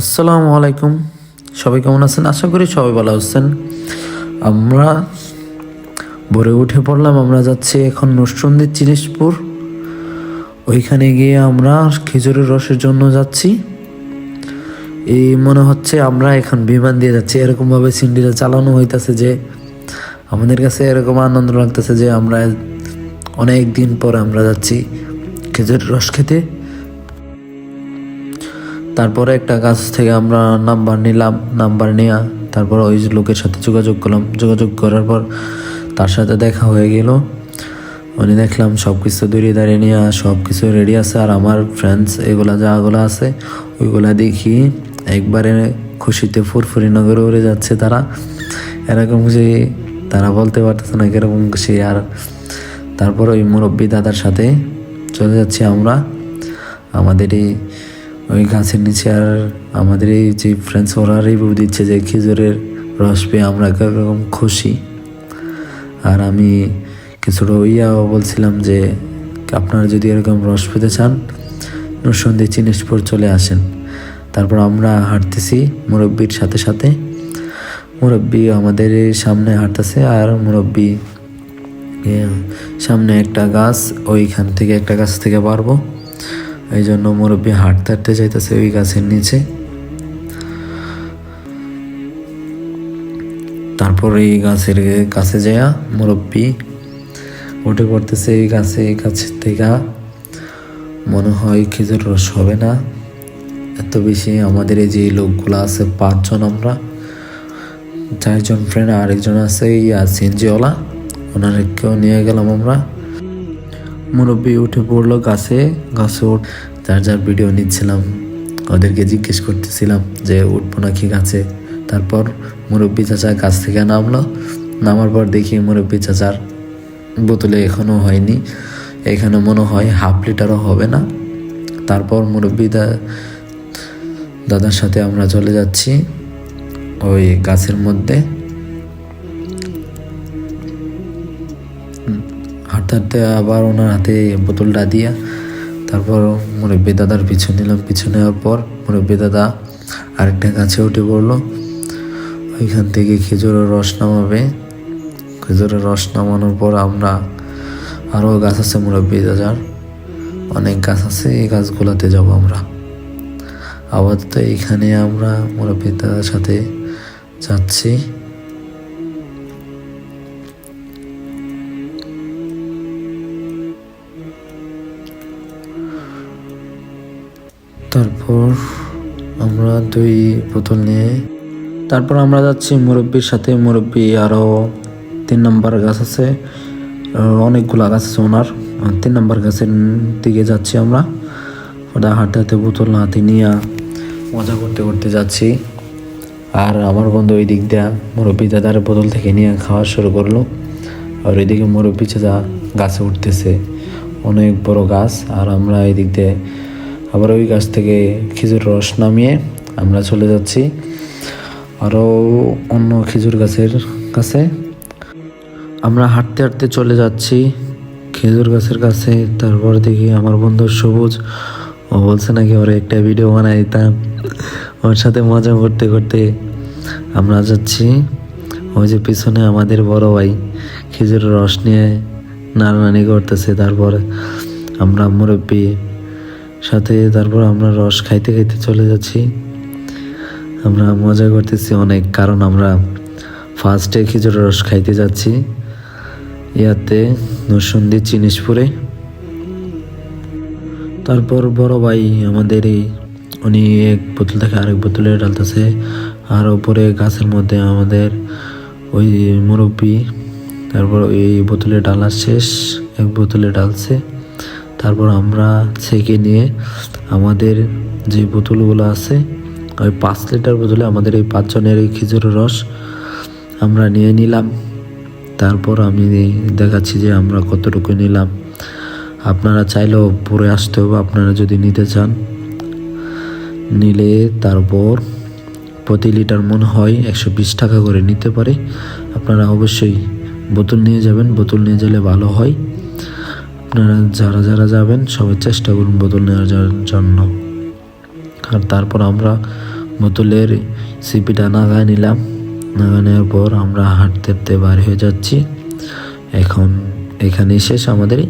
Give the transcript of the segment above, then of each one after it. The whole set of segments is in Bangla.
আসসালামু আলাইকুম। সবাই কেমন আছেন? আশা করি সবাই ভালো আছেন। আমরা ভোরে উঠে পড়লাম, আমরা যাচ্ছি এখন নরসন্দির চিরিশপুর ওইখানে গিয়ে আমরা খেজুরের রসের জন্য যাচ্ছি। এই মনে হচ্ছে আমরা এখন বিমান দিয়ে যাচ্ছি। এরকমভাবে সিন্ডিটা চালানো হইতাছে যে, আমাদের কাছে এরকম আনন্দ লাগতেছে যে, আমরা অনেক দিন পর আমরা যাচ্ছি খেজুরের রস খেতে। তারপরে একটা কাছ থেকে আমরা নাম্বার নিলাম, নাম্বার নেওয়া তারপর ওই লোকের সাথে যোগাযোগ করলাম। যোগাযোগ করার পর তার সাথে দেখা হয়ে গেল। উনি দেখলাম সব কিছু দূরিয়ে দাঁড়িয়ে নিয়ে সব কিছু রেডি আছে আর আমার ফ্রেন্ডস এগুলা যাগুলো আছে ওইগুলা দেখি। একবারে খুশিতে ফুরফুরি নগরে উড়ে যাচ্ছে তারা। এরকম যে তারা বলতে পারতেছে না কীরকম খুশি আর। তারপর ওই মুরব্বী দাদার সাথে চলে যাচ্ছি আমরা। আমাদের এই ওই গাছের নিচে আর আমাদের এই যে ফ্রেন্ডস ওরা রিভিউ দিচ্ছে যে, খেজুরের রস পেয়ে আমরা কীরকম খুশি। আর আমি কিছুটা ইয়াও বলছিলাম যে, আপনারা যদি এরকম রস পেতে চান নরসন্দী চিনিসপুর চলে আসেন। তারপর আমরা হাঁটতেছি মুরব্বির সাথে সাথে। মুরব্বি আমাদের সামনে হাঁটতেছে আর মুরব্বি সামনে একটা গাছ, ওইখান থেকে একটা গাছ থেকে পারব এই জন্য মুরব্বী হাঁটতে হাঁটতে যাইতেছে ওই গাছের নিচে। তারপর এই গাছের কাছে যায়া মুরব্বী উঠে পড়তেছে এই গাছে, এই গাছের থেকে। মনে হয় খেজুর রস হবে না। এত বেশি আমাদের এই যে লোকগুলো আছে, পাঁচজন আমরা। চারজন ফ্রেন্ড আরেকজন আছে সিনজিওলা ওনারকেও নিয়ে গেলাম আমরা। মুরব্বী উঠে পড়ল গাছে গাছে উঠ যার যার ভিডিও নিচ্ছিলাম। ওদেরকে জিজ্ঞেস করতেছিলাম যে, উঠবো নাকি গাছে? তারপর মুরব্বী চাচা গাছ থেকে নামলো। নামার পর দেখি মুরব্বী চাচার বোতলে এখনও হয়নি। এখানে মনে হয় হাফ লিটারও হবে না। তারপর মুরব্বী দা, দাদার সাথে আমরা চলে যাচ্ছি ওই গাছের মধ্যে। হাঁটতে আবার ওনার হাতে বোতলটা দিয়া তারপর মুরব্বী দাদার পিছু নিলাম। পিছু নেওয়ার পর মুরব্বী দাদা আরেকটা গাছে উঠে পড়ল। ওইখান থেকে খেজুরের রস নামাবে। খেজুরের রস নামানোর পর আমরা আরও গাছ আছে মুরব্বী দাদার। অনেক গাছ আছে, এই গাছগুলোতে যাব আমরা। আপাতত এইখানে আমরা মুরব্বী দাদার সাথে যাচ্ছি। তারপর আমরা দুই বোতল নিয়ে, তারপর আমরা যাচ্ছি মুরব্বীর সাথে। মুরব্বী আরও তিন নাম্বার গাছ আছে, অনেকগুলা গাছ আছে ওনার। তিন নাম্বার গাছের দিকে যাচ্ছি আমরা। ওটা হাঁটতে হাতে বোতল হাতে নিয়ে মজা করতে করতে যাচ্ছি। আর আমার বন্ধু ওই দিক দিয়ে মুরব্বী দাদার বোতল থেকে নিয়ে খাওয়া শুরু করল। আর ওইদিকে মুরব্বী চাচা গাছে উঠতেছে। অনেক বড় গাছ। আর আমরা এই দিক দিয়ে আবার ওই গাছ থেকে খেজুর রস নামিয়ে আমরা চলে যাচ্ছি আরও অন্য খেজুর গাছের কাছে। আমরা হাঁটতে হাঁটতে চলে যাচ্ছি খেজুর গাছের কাছে। তারপর দেখি আমার বন্ধু সবুজ। ও বলছে নাকি ওরা একটা ভিডিও বানাই দিতাম। ওর সাথে মজা করতে করতে আমরা যাচ্ছি। ওই যে পিছনে আমাদের বড় ভাই খেজুরের রস নিয়ে নাড়ানাড়ি করতেছে। তারপর আমরা মুরব্বী সাথে তারপর আমরা রস খাইতে খাইতে চলে যাচ্ছি। আমরা মজা করতেছি অনেক, কারণ আমরা ফার্স্টে খেজুরের রস খাইতে যাচ্ছি। ইয়াতে নরসন্দী চিনিসপুরে তারপর বড় ভাই আমাদের এই উনি এক বোতল থেকে আরেক বোতলে ডালতেছে। আর ওপরে গাছের মধ্যে আমাদের ওই মুরব্বী, তারপর এই বোতলে ডালা শেষ, এক বোতলে ডালছে। তারপর আমরা ছেঁকে নিয়ে আমাদের যে বোতলগুলো আছে, ওই পাঁচ লিটার বোতলে আমাদের এই পাঁচজনের এই খেজুরের রস আমরা নিয়ে নিলাম। তারপর আমি দেখাচ্ছি যে আমরা কতটুকু নিলাম। আপনারা চাইলেও পরে আসতে হবে, আপনারা যদি নিতে চান। নিলে তারপর প্রতি লিটার মনে হয় একশো বিশ টাকা করে নিতে পারে। আপনারা অবশ্যই বোতল নিয়ে যাবেন, বোতল নিয়ে গেলে ভালো হয়। আপনারা যারা যারা যাবেন, সবাই চেষ্টা করুন বোতল নেওয়ার জন্য। আর তারপর আমরা বোতলের সিপিটা নাগায় নিলাম। নাগা নেওয়ার পর আমরা হাঁটতে হাঁটতে বার হয়ে যাচ্ছি। এখন এখানেই শেষ আমাদেরই।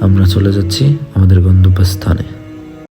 আমরা চলে যাচ্ছি আমাদের গন্তব্যস্থানে।